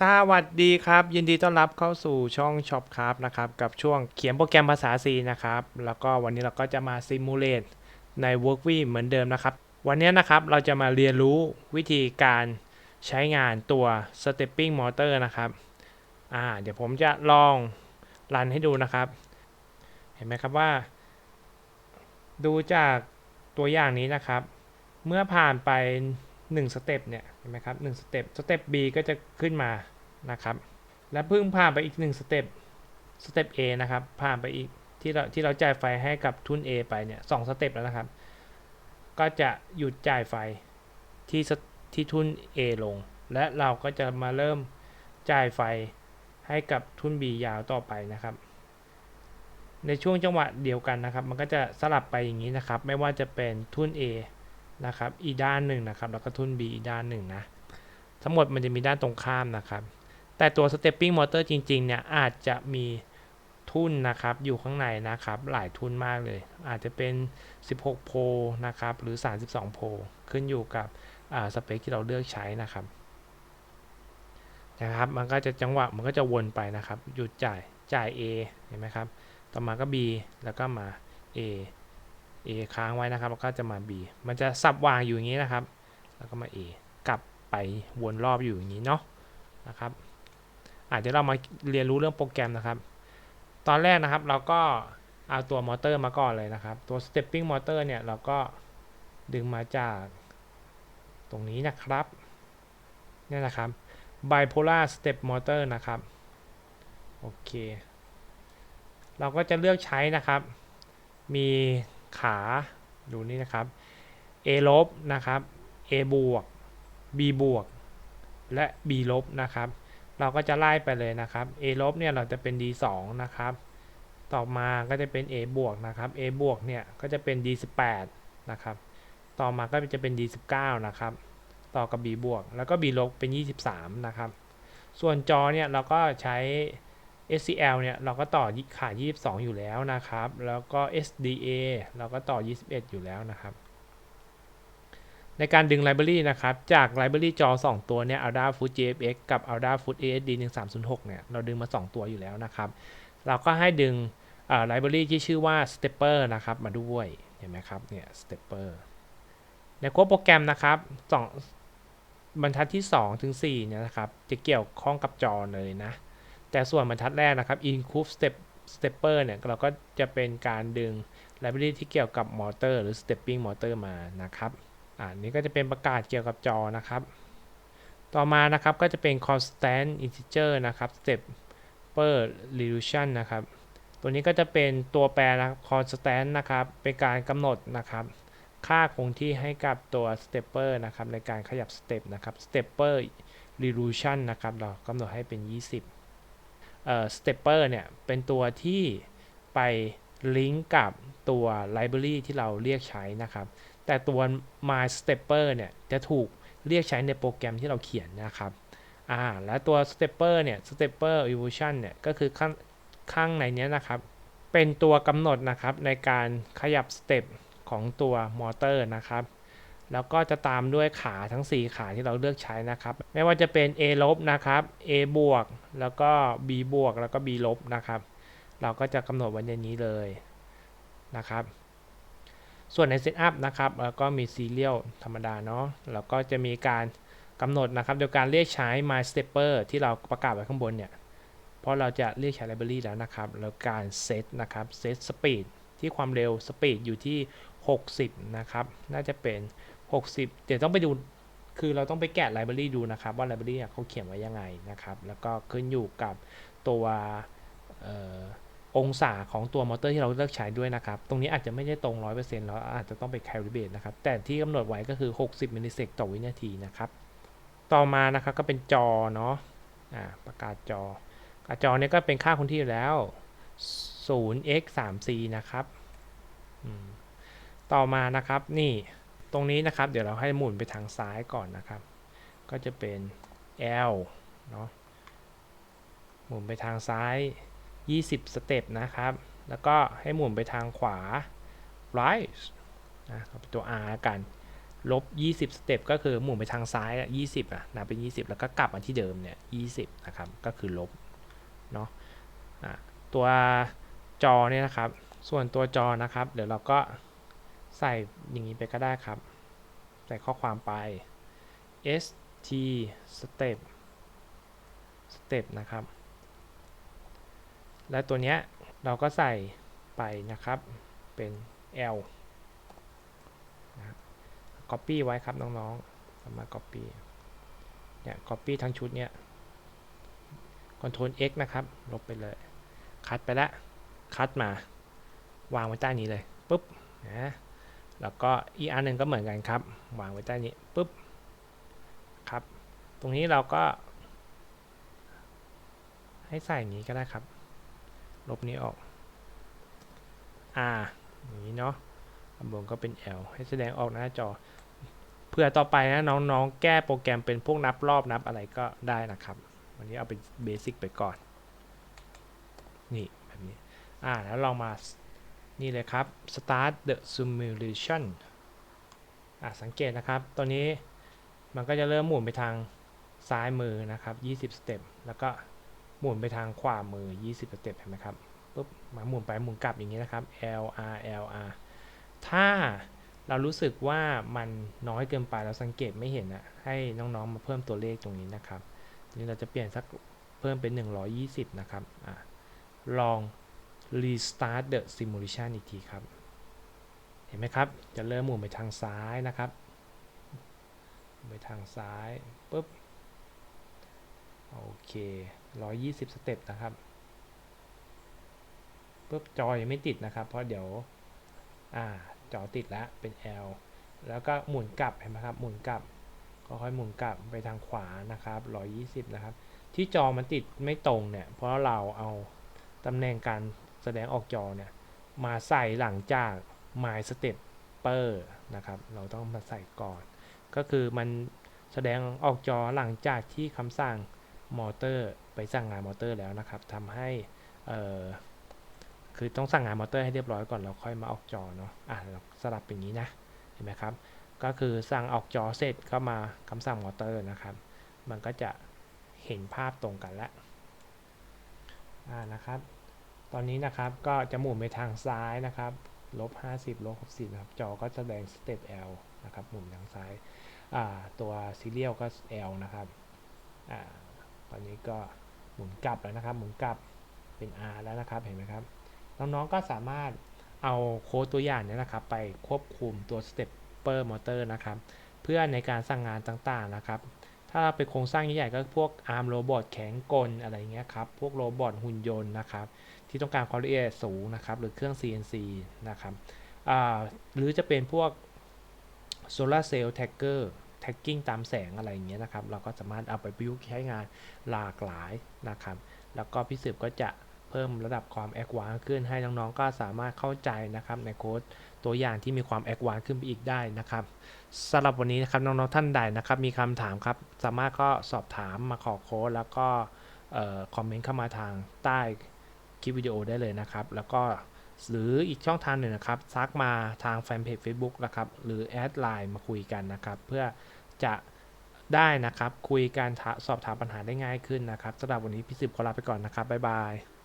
สวัสดีครับ ยินดีต้อนรับเข้าสู่ช่องช็อปครับนะครับกับช่วงเขียนโปรแกรมภาษา C นะครับ แล้วก็วันนี้เราก็จะมาซิมูเลตใน w o r k v เหมือนเดิมนะครับ วันนี้นะครับเราจะมาเรียนรู้วิธีการใช้งานตัว stepping motor นะครับอ่าเดี๋ยวผมจะลองรันให้ดูนะครับ เห็นไหมครับว่า ดูจากตัวอย่างนี้นะครับ เมื่อผ่านไป1สเต็ปเนี่ยเห็นไหมครับ1สเต็ปสเต็ป B ก็จะขึ้นมา นะครับ และเพิ่งผ่านไปอีก1สเต็ปสเต็ป A นะครับ ผ่านไปอีกที่เราที่เราจ่ายไฟให้กับทุน A ไปเนี่ยสสเต็ปแล้วนะครับ ก็จะหยุดจ่ายไฟที่ที่ทุน A ลง และเราก็จะมาเริ่มจ่ายไฟให้กับทุน B ยาวต่อไปนะครับ ในช่วงจังหวะเดียวกันนะครับ มันก็จะสลับไปอย่างนี้นะครับ ไม่ว่าจะเป็นทุน A นะครับ อีด้านหนึ่งนะครับ แล้วก็ทุน B อีด้านหนึ่งนะ ทั้งหมดมันจะมีด้านตรงข้ามนะครับ แต่ตัว stepping motor จริงๆเนี่ยอาจจะมีทุนนะครับอยู่ข้างในนะครับหลายทุนมากเลย อาจจะเป็น 16 โพลนะครับหรือ 32 โพลขึ้นอยู่กับสเปคที่เราเลือกใช้นะครับนะครับมันก็จะจังหวะมันก็จะวนไปนะครับหยุดจ่ายจ่าย A เห็นไหมครับต่อมาก็ B แล้วก็มา A A ค้างไว้นะครับแล้วก็จะมา B มันจะสับวางอยู่อย่างนี้นะครับ แล้วก็มา A กลับไปวนรอบอยู่อย่างนี้เนาะนะครับ อาจจะเรามาเรียนรู้เรื่องโปรแกรมนะครับ ตอนแรกนะครับเราก็เอาตัวมอเตอร์มาก่อนเลยนะครับ ตัว stepping motor เนี่ยเราก็ดึงมาจากตรงนี้นะครับเนี่ยนะครับ bipolar step motor นะครับ โอเค เราก็จะเลือกใช้นะครับ มีขาดูนี่นะครับ A ลบนะครับ A บวก B บวก และ B ลบนะครับ เราก็จะไล่ไปเลยนะครับ A ลบเนี่ยเราจะเป็น D 2นะครับ ต่อมาก็จะเป็น A บวกนะครับ A บวกเนี่ยก็จะเป็น D 18นะครับ ต่อมาก็จะเป็น D 19นะครับ ต่อกับ B บวก แล้วก็ B ลบเป็น 23นะครับ ส่วนจอเนี่ยเราก็ใช้ SCL เนี่ยเราก็ต่อขา 22 อยู่แล้วนะครับ แล้วก็ SDA เราก็ต่อ 21 อยู่แล้วนะครับ ในการดึงไลบรารีนะครับ จากไลบรารีจอ 2 ตัวเนี่ย Alda Foot JFX กับ Alda Foot ASD 1306เนี่ย เราดึงมา 2 ตัวอยู่แล้วนะครับ เราก็ให้ดึงไลบรารีที่ชื่อว่า Stepper นะครับ มาด้วย เห็นไหมครับ เนี่ย Stepper ในโค้ดโปรแกรมนะครับ2บรรทัดที่ 2 ถึง 4 เนี่ยนะครับ จะเกี่ยวข้องกับจอเลยนะ แต่ส่วนบรรทัดแรกนะครับ include step stepper เนี่ย เราก็จะเป็นการดึง library ที่เกี่ยวกับมอเตอร์หรือ stepping motor มานะครับ อ่านี้ก็จะเป็นประกาศเกี่ยวกับจอนะครับ ต่อมานะครับก็จะเป็น constant integer นะครับ stepper resolution นะครับ ตัวนี้ก็จะเป็นตัวแปรนะ constant นะครับ เป็นการกำหนดนะครับ ค่าคงที่ให้กับตัว stepper นะครับ ในการขยับ step นะครับ stepper resolution นะครับ เรากำหนดให้เป็น 20สเตปเปอร์เนี่ย เป็นตัวที่ไปลิงก์กับตัวไลบรารีที่เราเรียกใช้นะครับ แต่ตัว my stepper เนี่ยจะถูกเรียกใช้ในโปรแกรมที่เราเขียนนะครับอ่าและตัว stepper เนี่ย stepper evolution เนี่ยก็คือข้างข้างในนี้นะครับ เป็นตัวกำหนดนะครับในการขยับสเต็ปของตัวมอเตอร์นะครับ แล้วก็จะตามด้วยขาทั้ง 4 ขาที่เราเลือกใช้นะครับ ไม่ว่าจะเป็น A ลบนะครับ A บวก แล้วก็ B บวก แล้วก็ B ลบนะครับ เราก็จะกำหนดไว้ในนี้เลยนะครับ ส่วนในเซตอัพนะครับแล้วก็มีซีเรียลธรรมดาเนาะแล้วก็จะมีการกำหนดนะครับโดยการเรียกใช้ my stepper ที่เราประกาศไว้ข้างบนเนี่ยเพราะเราจะเรียกใช้ library แล้วนะครับ แล้วการเซตนะครับเซตสปีดที่ความเร็วสปีดอยู่ที่ 60 นะครับ น่าจะเป็น 60 เดี๋ยวต้องไปดูคือเราต้องไปแกะไลบรารีดูนะครับ ว่าไลบรารีเขาเขียนไว้ยังไงนะครับ แล้วก็ขึ้นอยู่กับตัวอ องศาของตัวมอเตอร์ที่เราเลือกใช้ด้วยนะครับ ตรงนี้อาจจะไม่ได้ตรง 100%แล้วอาจจะต้องไปแคลิเบตนะครับ แต่ที่กำหนดไว้ก็คือ 60มิลลิเซกต่อวินาทีนะครับ ต่อมานะครับก็เป็นจอเนาะะประกาศจอจอเนี่ยก็เป็นค่าคงที่อยู่แล้ว 0x 3c นะครับต่อมานะครับนี่ตรงนี้นะครับ เดี๋ยวเราให้หมุนไปทางซ้ายก่อนนะครับ ก็จะเป็น L เนาะหมุนไปทางซ้าย 20 สเต็ปนะครับ แล้วก็ให้หมุนไปทางขวา right นะเป็นตัว R กันลบ 20 สเต็ปก็คือหมุนไปทางซ้ายอะ20อะนับเป็น 20 แล้วก็กลับมาที่เดิมเนี่ย20 นะครับ ก็คือลบ เนาะอะตัวจอเนี่ยนะครับ ส่วนตัวจอนะครับ เดี๋ยวเราก็ใส่อย่างนี้ไปก็ได้ครับ ใส่ข้อความไป st step step นะครับ และตัวเนี้ยเราก็ใส่ไปนะครับเป็น L นะครับ copy ไว้ครับน้องๆสามารถ copy เนี่ย copy ทั้งชุดเนี่ย Ctrl X นะครับ ลบไปเลย คัดไปล้วคัดมา วางไว้ใต้นี้เลยปุ๊บนะแล้วก็อีกอันหนึ่งก็เหมือนกันครับ วางไว้ใต้นี้ปุ๊บครับ ตรงนี้เราก็ ให้ใส่อย่างนี้ก็ได้ครับ ลบนี้ออก R อย่างนี้เนาะข้างบนก็เป็น L ให้แสดงออกหน้าจอ เพื่อต่อไปนะน้องๆ แก้โปรแกรมเป็นพวกนับรอบนับอะไรก็ได้นะครับ วันนี้เอาเป็นเบสิกไปก่อน นี่แบบนี้ อ่า แล้วลองมา นี่เลยครับ start the simulation อ่าสังเกตนะครับ ตอนนี้มันก็จะเริ่มหมุนไปทางซ้ายมือนะครับ 20 สเต็ป แล้วก็ หมุนไปทางขวามือ 20สเต็ปเห็นไหมครับปุ๊บมาหมุนไปหมุนกลับอย่างนี้นะครับ L R L R ถ้าเรารู้สึกว่ามันน้อยเกินไปเราสังเกตไม่เห็นนะให้น้องๆมาเพิ่มตัวเลขตรงนี้นะครับนี้เราจะเปลี่ยนสักเพิ่มเป็น 120 นะครับอลอง restart the simulation อีกทีครับ เห็นไหมครับ จะเริ่มหมุนไปทางซ้ายนะครับ ไปทางซ้ายปุ๊บ โอเค 120 สเต็ปนะครับปุ๊บจอยังไม่ติดนะครับ เพราะเดี๋ยวอ่าจอติดแล้วเป็น L แล้วก็หมุนกลับเห็นไหมครับ หมุนกลับก็ค่อยหมุนกลับไปทางขวานะครับ120 นะครับ ที่จอมันติดไม่ตรงเนี่ย เพราะเราเอาตำแหน่งการแสดงออกจอเนี่ย มาใส่หลังจาก my stepper นะครับ เราต้องมาใส่ก่อน ก็คือมันแสดงออกจอหลังจากที่คำสั่ง มอเตอร์ไปสั่งงานมอเตอร์แล้วนะครับทำให้คือต้องสั่งงานมอเตอร์ให้เรียบร้อยก่อนแล้วค่อยมาออกจอเนาะอะเราสลับอย่างนี้นะเห็นไหมครับ ก็คือสั่งออกจอเสร็จก็มาคำสั่งมอเตอร์นะครับ มันก็จะเห็นภาพตรงกันแล้วอ่านะครับ ตอนนี้นะครับก็จะหมุนไปทางซ้ายนะครับลบ50ลบ60นะครับจอก็แสดงสเต็ป L นะครับหมุนทางซ้ายอ่าตัวซีเรียลก็ L นะครับอ่า ตอนนี้ก็หมุนกลับแล้วนะครับ หมุนกลับเป็น R แล้วนะครับ เห็นไหมครับ น้องๆ ก็สามารถเอาโค้ดตัวอย่างนี้นะครับ ไปควบคุมตัว Stepper Motor นะครับ เพื่อในการสั่งงานต่างๆนะครับ ถ้าเราเป็นโครงสร้างใหญ่ๆก็พวก ARM โรบอทแข็งกลอะไรเงี้ยครับ พวกโรบอทหุ่นยนต์นะครับ ที่ต้องการความละเอียดสูงนะครับ หรือเครื่อง CNC นะครับหรือจะเป็นพวกโซลาเซลล์แท็กเกอร์ Solar Cell Tracker Tracking ตามแสงอะไรอย่างเงี้ยนะครับ เราก็สามารถเอาไปประยุกต์ใช้งานหลากหลายนะครับ แล้วก็พี่สืบก็จะเพิ่มระดับความแอ v วานขึ้นให้น้องๆก็สามารถเข้าใจนะครับในโค้ดตัวอย่างที่มีความแอ v วานขึ้นไปอีกได้นะครับสำหรับวันนี้นะครับน้องๆท่านใดนะครับมีคำถามครับสามารถก็สอบถามมาขอโค้ดแล้วก็คอมเมนต์เข้ามาทางใต้คลิปวิดีโอได้เลยนะครับ แล้วก็หรืออีกช่องทางหนึ่งนะครับซักมาทางแฟนเพจ Facebook นะครับ หรือแอดไลน์มาคุยกันนะครับ เพื่อ จะได้นะครับ คุยการสอบถามปัญหาได้ง่ายขึ้นนะครับสำหรับวันนี้พี่สิบขอลาไปก่อนนะครับบ๊ายบาย